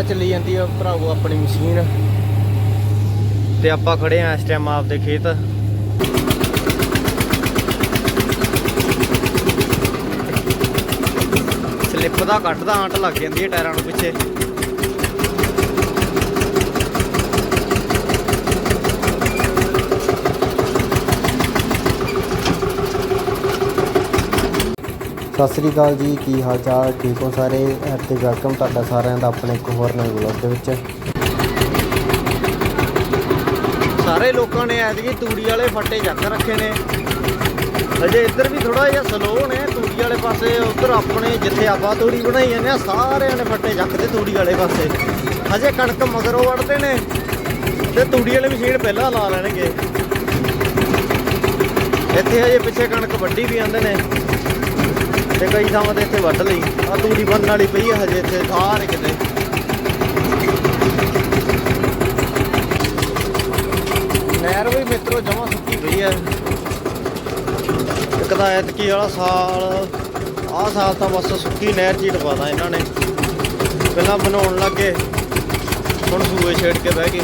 ਆ ਚੱਲੀ ਜਾਂਦੀ ਆ ਭਰਾਵੋ ਆਪਣੀ ਮਸ਼ੀਨ। ਤੇ ਆਪਾਂ ਖੜੇ ਆ ਇਸ ਟਾਈਮ ਆਪਦੇ ਖੇਤ। ਸਲਿੱਪ ਦਾ ਕੱਟਦਾ, ਆਂਟ ਲੱਗ ਜਾਂਦੀ ਹੈ ਟਾਇਰਾਂ ਨੂੰ ਪਿੱਛੇ। ਸਤਿ ਸ੍ਰੀ ਅਕਾਲ ਜੀ, ਕੀ ਹਾਲ ਚਾਲ? ਠੀਕ ਹੋ ਸਾਰੇ? ਅਤੇ ਵੈਲਕਮ ਤੁਹਾਡਾ ਸਾਰਿਆਂ ਦਾ ਆਪਣੇ ਇੱਕ ਹੋਰ ਨਵੇਂ ਵਲੌਗ ਦੇ ਵਿੱਚ। ਸਾਰੇ ਲੋਕਾਂ ਨੇ ਐਤਕੀ ਤੂੜੀ ਵਾਲੇ ਫੱਟੇ ਚੱਕ ਰੱਖੇ ਨੇ। ਅਜੇ ਇੱਧਰ ਵੀ ਥੋੜਾ ਜਿਹਾ ਸਲੋ ਨੇ, ਤੂੜੀ ਵਾਲੇ ਪਾਸੇ। ਉੱਧਰ ਆਪਣੇ ਜਿੱਥੇ ਆਪਾਂ ਤੂੜੀ ਬਣਾਈ ਜਾਂਦੇ ਆ, ਸਾਰਿਆਂ ਨੇ ਫੱਟੇ ਚੱਕਦੇ ਤੂੜੀ ਵਾਲੇ ਪਾਸੇ। ਅਜੇ ਕਣਕ ਮਗਰੋਂ ਵੜਦੇ ਨੇ ਤੇ ਤੂੜੀ ਵਾਲੀ ਮਸ਼ੀਨ ਪਹਿਲਾਂ ਲਾ ਲੈਣਗੇ। ਇੱਥੇ ਹਜੇ ਪਿੱਛੇ ਕਣਕ ਵੱਢੀ ਵੀ ਜਾਂਦੇ ਨੇ। ਤੇ ਕਈ ਥਾਵਾਂ ਤੇ ਇੱਥੇ ਵੱਢ ਲਈ। ਆ ਤੂੜੀ ਬੰਨਣ ਵਾਲੀ ਪਈ ਹੈ ਹਜੇ ਇੱਥੇ ਸਾਰੇ ਕਿਤੇ ਨਹਿਰ ਵੀ ਮਿੱਤਰੋ ਜਮਾ ਸੁੱਕੀ ਪਈ ਹੈ ਇੱਕ ਤਾਂ ਐਤਕੀ ਵਾਲਾ ਸਾਲ, ਆਹ ਸਾਲ ਤਾਂ ਬਸ ਸੁੱਕੀ ਨਹਿਰ ਚ ਹੀ ਡਪਾਦਾ ਇਹਨਾਂ ਨੇ। ਪਹਿਲਾਂ ਬਣਾਉਣ ਲੱਗੇ, ਹੁਣ ਸੂਏ ਛੇੜ ਕੇ ਬਹਿ ਗਏ।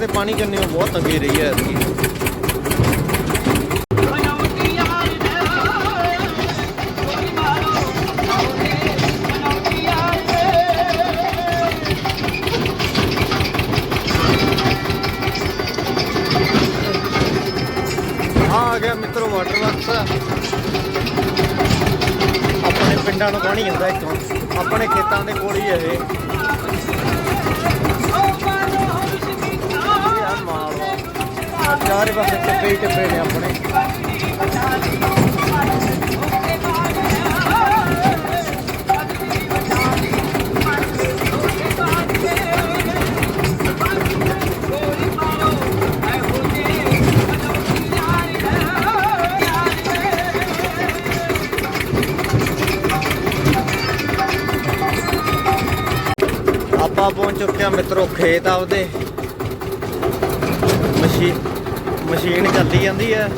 ਨਹਿਰ ਪਾਣੀ ਕੰਨੀ ਬਹੁਤ ਤੰਗੀ ਰਹੀ ਹੈ ਐਤਕੀ। ਆ ਗਿਆ ਮਿੱਤਰੋ ਵਾਟਰ ਵਰਕਸ ਆਪਣੇ ਪਿੰਡਾਂ ਨੂੰ ਪਾਣੀ ਜਾਂਦਾ ਇੱਥੋਂ। ਆਪਣੇ ਖੇਤਾਂ ਦੇ ਕੋਲ ਹੀ ਹੈ ਇਹ। ਚਾਰੇ ਪਾਸੇ ਟੱਪੇ ਹੀ ਟੱਪੇ ਨੇ ਆਪਣੇ। ਆਪਾਂ ਪਹੁੰਚ ਚੁੱਕੇ ਆ ਮਿੱਤਰੋ ਖੇਤ ਆਪਦੇ। ਮਸ਼ੀਨ ਮਸ਼ੀਨ ਚੱਲੀ ਜਾਂਦੀ ਹੈ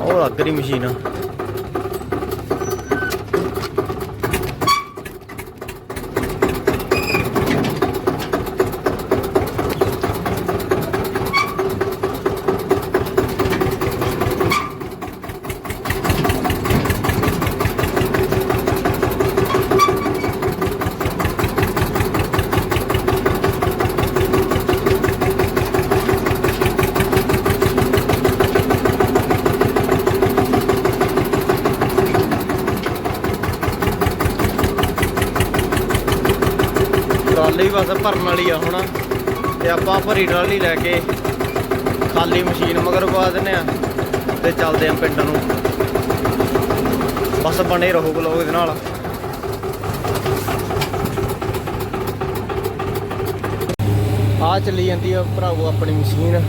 ਉਹ ਲੱਗ ਰਹੀ ਮਸ਼ੀਨ ਟਰਾਲੀ ਬਸ ਭਰਨ ਵਾਲੀ ਆ ਹੁਣ। ਤੇ ਆਪਾਂ ਭਰੀ ਟਰਾਲੀ ਲੈ ਕੇ ਖਾਲੀ ਮਸ਼ੀਨ ਮਗਰ ਪਾ ਦਿੰਨੇ ਆ ਤੇ ਚੱਲਦੇ ਆ ਪਿੰਡ ਨੂੰ। ਬਸ ਬਣੇ ਰਹੋ ਬਲੌਗ ਦੇ ਨਾਲ। ਆ ਚੱਲੀ ਜਾਂਦੀ ਆ ਭਰਾਵੋ ਆਪਣੀ ਮਸ਼ੀਨ।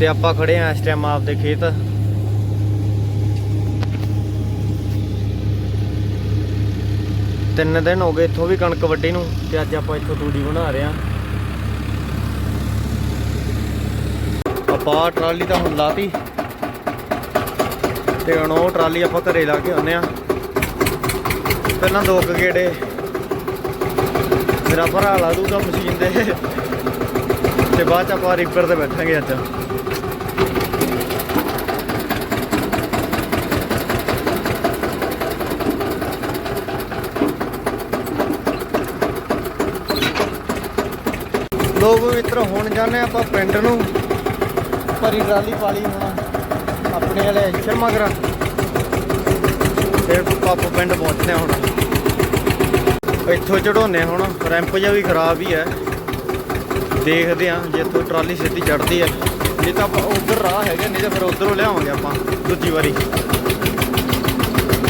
ਤੇ ਆਪਾਂ ਖੜੇ ਆ ਇਸ ਟਾਈਮ ਆਪਦੇ ਖੇਤ। ਤਿੰਨ ਦਿਨ ਹੋ ਗਏ ਇੱਥੋਂ ਵੀ ਕਣਕ ਵੱਢੀ ਨੂੰ ਤੇ ਅੱਜ ਆਪਾਂ ਇੱਥੋਂ ਤੂੜੀ ਬਣਾ ਰਹੇ ਆ ਆਪਾਂ ਟਰਾਲੀ ਤਾਂ ਹੁਣ ਲਾਤੀ ਤੇ ਹੁਣ ਉਹ ਟਰਾਲੀ ਆਪਾਂ ਘਰੇ ਲਾ ਕੇ ਆਉਂਦੇ ਆ ਪਹਿਲਾਂ ਦੋ ਗੇੜੇ ਮੇਰਾ ਭਰਾ ਲਾ ਦੂਗਾ ਮਸ਼ੀਨ ਦੇ ਤੇ ਬਾਅਦ ਚ ਆਪਾਂ ਰੀਪਰ ਤੇ ਬੈਠਾਂਗੇ ਅੱਜ। ਲੋਕ ਮਿੱਤਰ ਹੁਣ ਜਾਂਦੇ ਆਪਾਂ ਪਿੰਡ ਨੂੰ। ਭਰੀ ਟਰਾਲੀ ਪਾਲੀ ਹੁਣ। ਆਪਣੇ ਵਾਲੇ ਸ਼ਰਮਾ ਕਰਾ ਫਿਰ ਪਾਪ ਪਿੰਡ ਪਹੁੰਚਦੇ ਹਾਂ ਹੁਣ। ਇੱਥੋਂ ਚੜਾਉਨੇ ਹੁਣ। ਰੈਂਪ ਜਿਹਾ ਵੀ ਖਰਾਬ ਹੀ ਹੈ। ਦੇਖਦੇ ਆ ਜੇ ਇੱਥੋਂ ਟਰਾਲੀ ਸਿੱਧੀ ਚੜਦੀ ਹੈ। ਜੇ ਤਾਂ ਆਪਾਂ ਉਧਰ ਰਾਹ ਹੈਗਾ, ਨਹੀਂ ਤਾਂ ਫਿਰ ਉਧਰੋਂ ਲਿਆਵਾਂਗੇ ਆਪਾਂ ਦੂਜੀ ਵਾਰੀ।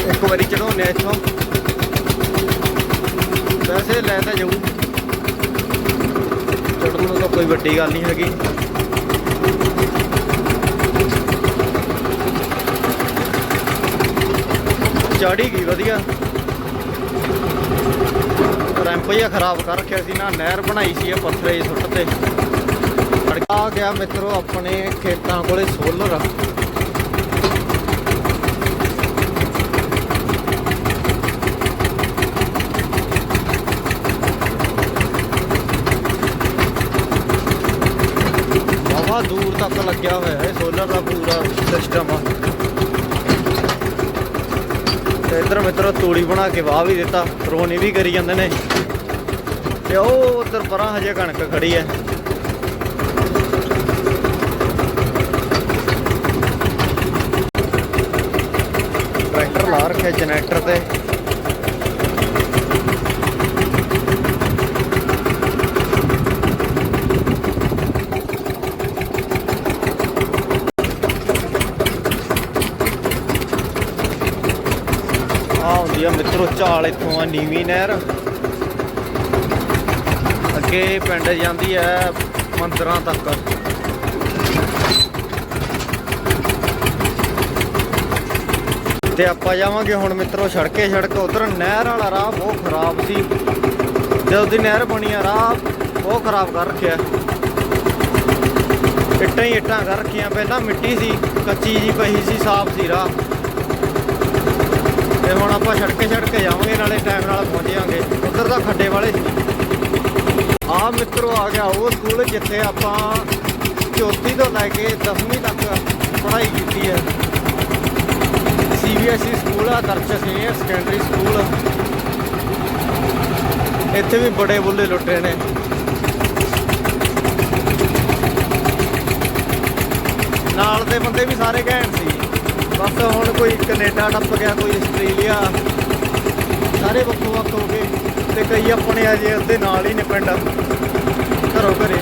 ਇੱਕ ਵਾਰੀ ਚੜਾਉਨੇ ਆ ਇੱਥੋਂ। ਵੈਸੇ ਲੈ ਤਾਂ ਜਾਊ। ਚੜਨ ਨੂੰ ਤਾਂ ਕੋਈ ਵੱਡੀ ਗੱਲ ਨਹੀਂ ਹੈਗੀ। ਚਾੜੀ ਗਈ, ਵਧੀਆ। ਰੈਂਪ ਜਿਹਾ ਖਰਾਬ ਕਰ ਰੱਖਿਆ ਸੀ ਨਾ, ਨਹਿਰ ਬਣਾਈ ਸੀ ਇਹ ਪੱਥਰੇ ਜਿਹੇ ਸੁੱਟ ਤੇ। ਅੜਕਾ ਗਿਆ ਮਿੱਤਰੋ ਆਪਣੇ ਖੇਤਾਂ ਕੋਲੇ ਸੋਲਰ ਬਹੁਤ ਦੂਰ ਤੱਕ ਲੱਗਿਆ ਹੋਇਆ ਹੈ ਸੋਲਰ ਦਾ ਪੂਰਾ ਸਿਸਟਮ ਆ। ਤੇ ਇਧਰ ਮਿੱਤਰੋ, ਤੂੜੀ ਬਣਾ ਕੇ ਵਾਹ ਵੀ ਦਿੱਤਾ, ਰੋਣੀ ਵੀ ਕਰੀ ਜਾਂਦੇ ਨੇ। ਤੇ ਉਹ ਉਧਰ ਪਰਾਂ ਹਜੇ ਕਣਕ ਖੜੀ ਹੈ। ਟਰੈਕਟਰ ਲਾ ਰੱਖਿਆ ਜਨਰੇਟਰ ਤੇ ਆ ਹੁੰਦੀ ਇੱਥੋਂ ਆ ਨੀਵੀਂ ਨਹਿਰ। ਅੱਗੇ ਪਿੰਡ ਜਾਂਦੀ ਹੈ ਮੰਦਰਾਂ ਤੱਕ। ਤੇ ਆਪਾਂ ਜਾਵਾਂਗੇ ਹੁਣ ਮਿੱਤਰੋ ਸੜਕੇ ਸੜਕ ਉਧਰ। ਨਹਿਰ ਵਾਲਾ ਰਾਹ ਬਹੁਤ ਖਰਾਬ ਸੀ। ਜਦੋਂ ਦੀ ਨਹਿਰ ਬਣੀ ਆ, ਰਾਹ ਬਹੁਤ ਖਰਾਬ ਕਰ ਰੱਖਿਆ। ਇੱਟਾਂ ਹੀ ਇੱਟਾਂ ਕਰ ਰੱਖੀਆਂ, ਪਹਿਲਾਂ ਮਿੱਟੀ ਸੀ, ਕੱਚੀ ਜੀ ਪਈ ਸੀ, ਸਾਫ਼ ਸੀ ਰਾਹ। ਤੇ ਹੁਣ ਆਪਾਂ ਸੜਕੇ ਸੜਕੇ ਜਾਵਾਂਗੇ, ਨਾਲੇ ਟਾਈਮ ਨਾਲ ਪਹੁੰਚ ਜਾਵਾਂਗੇ। ਉਧਰ ਤਾਂ ਖੱਡੇ ਵਾਲੇ ਸੀ। ਆ ਮਿੱਤਰੋ, ਆ ਗਿਆ ਉਹ ਸਕੂਲ ਜਿੱਥੇ ਆਪਾਂ ਚੌਥੀ ਤੋਂ ਲੈ ਕੇ 10ਵੀਂ ਤੱਕ ਪੜ੍ਹਾਈ ਕੀਤੀ ਹੈ। ਸੀਬੀਐਸਈ ਸਕੂਲ ਆ ਦਰਸ਼ ਸੀਨੀਅਰ ਸੈਕੰਡਰੀ ਸਕੂਲ ਇੱਥੇ ਵੀ ਬੜੇ ਬੁੱਲੇ ਲੁੱਟੇ ਨੇ। ਨਾਲ ਦੇ ਬੰਦੇ ਵੀ ਸਾਰੇ ਘੈਂਟ ਸੀ। ਬਸ ਹੁਣ ਕੋਈ ਕੈਨੇਡਾ ਟੱਪ ਗਿਆ, ਕੋਈ ਆਸਟ੍ਰੇਲੀਆ। ਸਾਰੇ ਵੱਖੋ ਵੱਖ ਹੋ ਗਏ ਤੇ ਕਈ ਆਪਣੇ ਅਜੇ ਉਹਦੇ ਨਾਲ ਹੀ ਨੇ ਪਿੰਡ, ਘਰੋਂ ਘਰੇ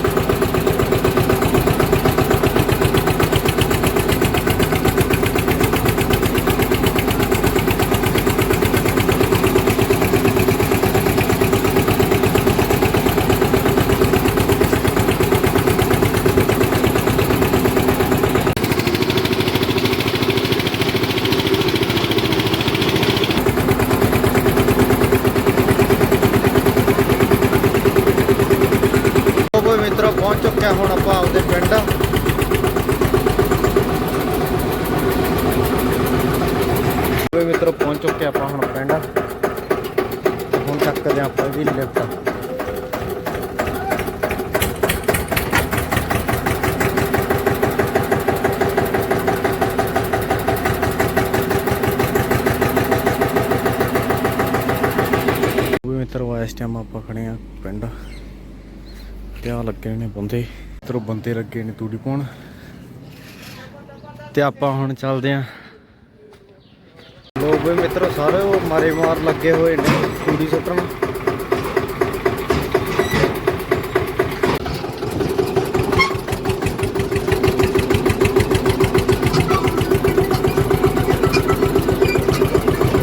ਉਹ ਕੋਈ ਮਿੱਤਰੋ ਪਹੁੰਚ ਚੁੱਕਿਆ ਹੁਣ ਆਪਾਂ ਆਪਦੇ ਪਿੰਡ ਕੋਈ ਮਿੱਤਰੋ ਪਹੁੰਚ ਚੁੱਕੇ ਆਪਾਂ ਹੁਣ ਪਿੰਡ ਤੇ ਹੁਣ ਚੱਕਦੇ ਆਪਾਂ ਵੀ ਲਿਫਟ ਕੋਈ ਮਿੱਤਰੋ ਇਸ ਟਾਈਮ ਆਪਾਂ ਖੜੇ ਆ ਪਿੰਡ। ਤੇ ਆ ਲੱਗੇ ਨੇ ਬੰਦੇ। ਇਧਰੋਂ ਬੰਦੇ ਲੱਗੇ ਨੇ ਤੂੜੀ ਪਾਉਣ। ਤੇ ਆਪਾਂ ਹੁਣ ਚੱਲਦੇ ਆਂ। ਲੋਕ ਵੀ ਮਿੱਤਰੋ, ਸਾਰੇ ਉਹ ਮਾਰੇ ਮਾਰ ਲੱਗੇ ਹੋਏ ਨੇ ਤੂੜੀ ਸੁੱਟਣ।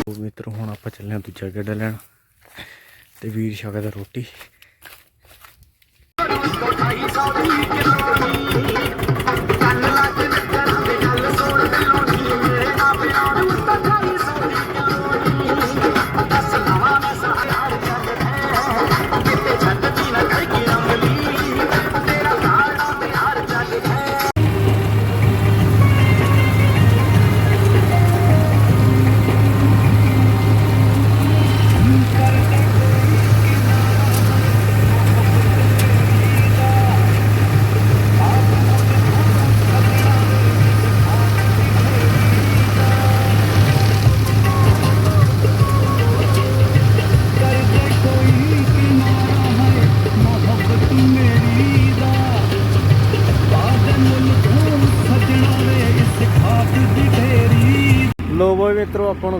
ਉਹ ਮਿੱਤਰੋ, ਹੁਣ ਆਪਾਂ ਚੱਲੇ ਆਂ ਦੂਜਾ ਗੇੜਾ ਲੈਣ। ਤੇ ਵੀਰ ਛਕਦਾ ਰੋਟੀ।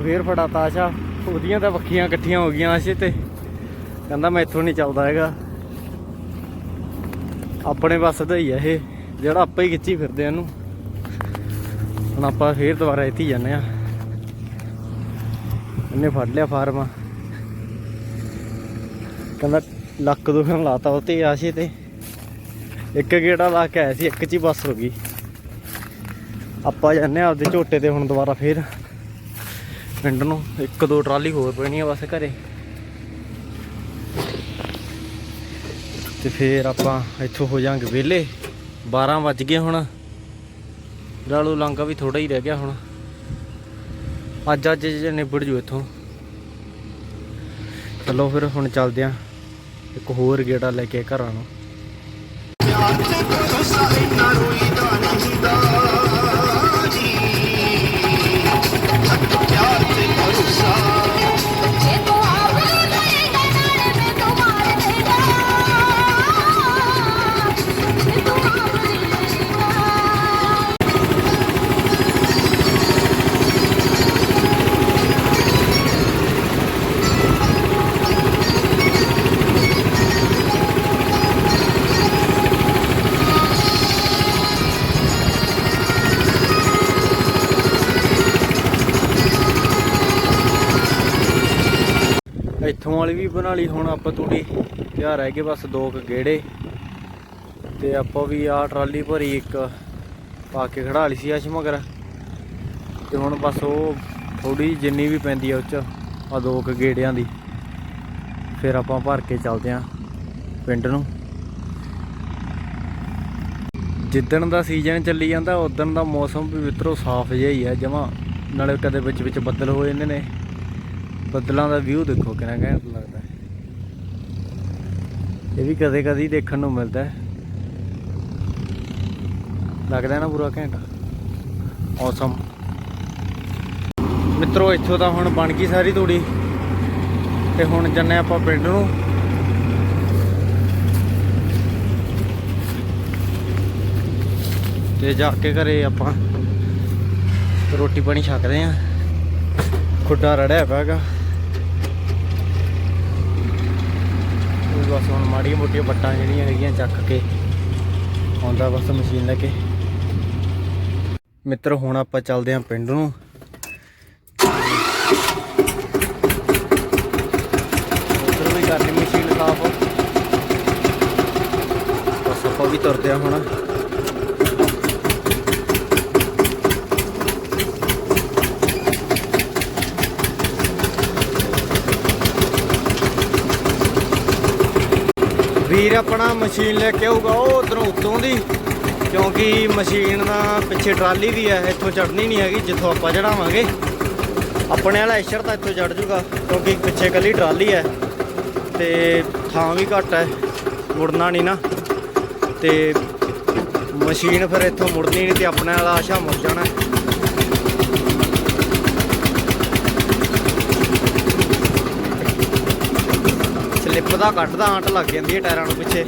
ਫੇਰ ਫੜਾ ਤਾਸ਼ਾ। ਉਹਦੀਆਂ ਤਾਂ ਵੱਖੀਆਂ ਇਕੱਠੀਆਂ ਹੋ ਗਈਆਂ ਆਸ਼ੇ ਤੇ ਕਹਿੰਦਾ ਮੈਂ ਇੱਥੋਂ ਨਹੀਂ ਚੱਲਦਾ ਹੈਗਾ। ਆਪਣੇ ਬਸ ਦਾ ਹੀ ਆ ਇਹ, ਜਿਹੜਾ ਆਪਾਂ ਹੀ ਖਿੱਚੀ ਫਿਰਦੇ ਆ ਇਹਨੂੰ। ਹੁਣ ਆਪਾਂ ਫੇਰ ਦੁਬਾਰਾ ਇੱਥੇ ਜਾਂਦੇ ਆ। ਇਹਨੇ ਫੜ ਲਿਆ ਫਾਰਮ। ਕਹਿੰਦਾ ਲੱਕ ਦੁਖਣ ਲਾਤਾ ਉਹ ਤੇ ਆਸ਼ੇ ਤੇ। ਇੱਕ ਗੇੜਾ ਲਾ ਕੇ ਆਇਆ ਸੀ, ਇੱਕ ਚ ਹੀ ਬੱਸ ਹੋ ਗਈ। ਆਪਾਂ ਜਾਂਦੇ ਆ ਆਪਦੇ ਝੋਟੇ ਤੇ ਹੁਣ ਦੁਬਾਰਾ ਫੇਰ। ਪਿੰਡ ਨੂੰ। ਇੱਕ, ਦੋ ਟਰਾਲੀ ਹੋਰ ਪੈਣੀ ਆ ਬਸ ਘਰੇ। ਤੇ ਫੇਰ ਆਪਾਂ ਇੱਥੋਂ ਹੋ ਜਾਾਂਗੇ ਵਿਹਲੇ। 12 ਵੱਜ ਗਏ ਹੁਣ। ਲਾਲੂ ਲਾਂਗਾ ਵੀ ਥੋੜਾ ਹੀ ਰਹਿ ਗਿਆ ਹੁਣ। ਅੱਜ ਅੱਜ ਜੇ ਨਿਬੜ ਜੂ ਇੱਥੋਂ। ਚਲੋ ਫਿਰ ਹੁਣ ਚੱਲਦੇ ਆਂ। ਇੱਕ ਹੋਰ ਗੇੜਾ ਲੈ ਕੇ ਘਰਾਂ ਨੂੰ। ये ਇੱਥੋਂ ਵਾਲੀ ਵੀ ਬਣਾ ਲਈ, ਹੁਣ ਆਪਾਂ ਤੂੜੀ ਤਿਆਰ ਰਹਿ ਗਏ ਬਸ ਦੋ ਕੁ ਗੇੜੇ। ਤੇ ਆਪਾਂ ਵੀ ਆ ਟਰਾਲੀ ਭਰੀ ਇੱਕ ਪਾ ਕੇ ਖੜਾ ਲਈ ਸੀ ਅਸ਼ ਮਗਰ। ਤੇ ਹੁਣ ਬਸ ਉਹ ਥੋੜੀ ਜਿੰਨੀ ਵੀ ਪੈਂਦੀ ਆ ਉਹ ਚ ਆ ਦੋ ਕੁ ਗੇੜਿਆਂ ਦੀ। ਫਿਰ ਆਪਾਂ ਭਰ ਕੇ ਚੱਲਦੇ ਆਂ ਪਿੰਡ ਨੂੰ। ਜਿੱਦਣ ਦਾ ਸੀਜ਼ਨ ਚੱਲੀ ਜਾਂਦਾ ਉਦੋਂ ਦਾ ਮੌਸਮ ਵੀ ਮਿੱਤਰੋ ਸਾਫ਼ ਜਿਹਾ ਹੀ ਆ, ਜਮਾ। ਨਾਲੇ ਕਦੇ ਵਿੱਚ ਵਿੱਚ ਬੱਦਲ ਹੋ ਜਾਂਦੇ ਨੇ। ਬੱਦਲਾਂ ਦਾ ਵਿਊ ਦੇਖੋ ਕਿੰਨਾ ਘੈਂਟ ਲੱਗਦਾ। ਇਹ ਵੀ ਕਦੇ ਕਦੇ ਦੇਖਣ ਨੂੰ ਮਿਲਦਾ ਹੈ। ਲੱਗਦਾ ਨਾ ਪੂਰਾ ਘੈਂਟ। ਔਸਮ ਮਿੱਤਰੋ, ਇੱਥੋਂ ਤਾਂ ਹੁਣ ਬਣ ਗਈ ਸਾਰੀ ਤੂੜੀ। ਤੇ ਹੁਣ ਜੰਨੇ ਆਪਾਂ ਪਿੰਡ ਨੂੰ। ਤੇ ਜਾ ਕੇ ਘਰੇ ਆਪਾਂ ਰੋਟੀ ਪਾਣੀ ਛਕਦੇ ਆਂ ਖੁੱਡਾ ਰੜਿਆ ਪਿਆ ਹੈਗਾ ਉਹ ਬਸ ਹੁਣ ਮਾੜੀਆਂ ਮੋਟੀਆਂ ਬੱਟਾਂ ਜਿਹੜੀਆਂ ਹੈਗੀਆਂ ਚੱਕ ਕੇ ਆਉਂਦਾ ਬਸ ਮਸ਼ੀਨ ਲੈ ਕੇ। ਮਿੱਤਰ, ਹੁਣ ਆਪਾਂ ਚੱਲਦੇ ਆਂ ਪਿੰਡ ਨੂੰ। ਉਧਰ ਵੀ ਕਰਨੀ ਮਸ਼ੀਨ ਸਾਫ਼ ਬਸ ਆਪਾਂ ਵੀ ਤੁਰਦੇ ਆ ਹੁਣ। ਵੀਰ ਆਪਣਾ ਮਸ਼ੀਨ ਲੈ ਕੇ ਆਊਗਾ, ਉਹ ਉਧਰੋਂ ਉੱਤੋਂ ਦੀ, ਕਿਉਂਕਿ ਮਸ਼ੀਨ ਦਾ ਪਿੱਛੇ ਟਰਾਲੀ ਵੀ ਹੈ ਇੱਥੋਂ ਚੜਨੀ ਨਹੀਂ ਹੈਗੀ, ਜਿੱਥੋਂ ਆਪਾਂ ਚੜਾਵਾਂਗੇ ਆਪਣੇ ਵਾਲਾ ਐਸ਼ਰ ਤਾਂ ਇੱਥੋਂ ਚੜ ਜੂਗਾ, ਕਿਉਂਕਿ ਪਿੱਛੇ ਕੱਲੀ ਟਰਾਲੀ ਹੈ ਤੇ ਥਾਂ ਵੀ ਘੱਟ ਹੈ ਮੁੜਨਾ ਨਹੀਂ ਨਾ। ਤੇ ਮਸ਼ੀਨ ਫਿਰ ਇੱਥੋਂ ਮੁੜਨੀ ਨਹੀਂ, ਤੇ ਆਪਣੇ ਵਾਲਾ ਆਸ਼ਾ ਮੁੜ ਜਾਣਾ। ਹੈ। ਸਲਿੱਪ ਦਾ ਕੱਟਦਾ ਆਂਟ ਲੱਗ ਜਾਂਦੀ ਹੈ ਟਾਇਰਾਂ ਨੂੰ ਪਿੱਛੇ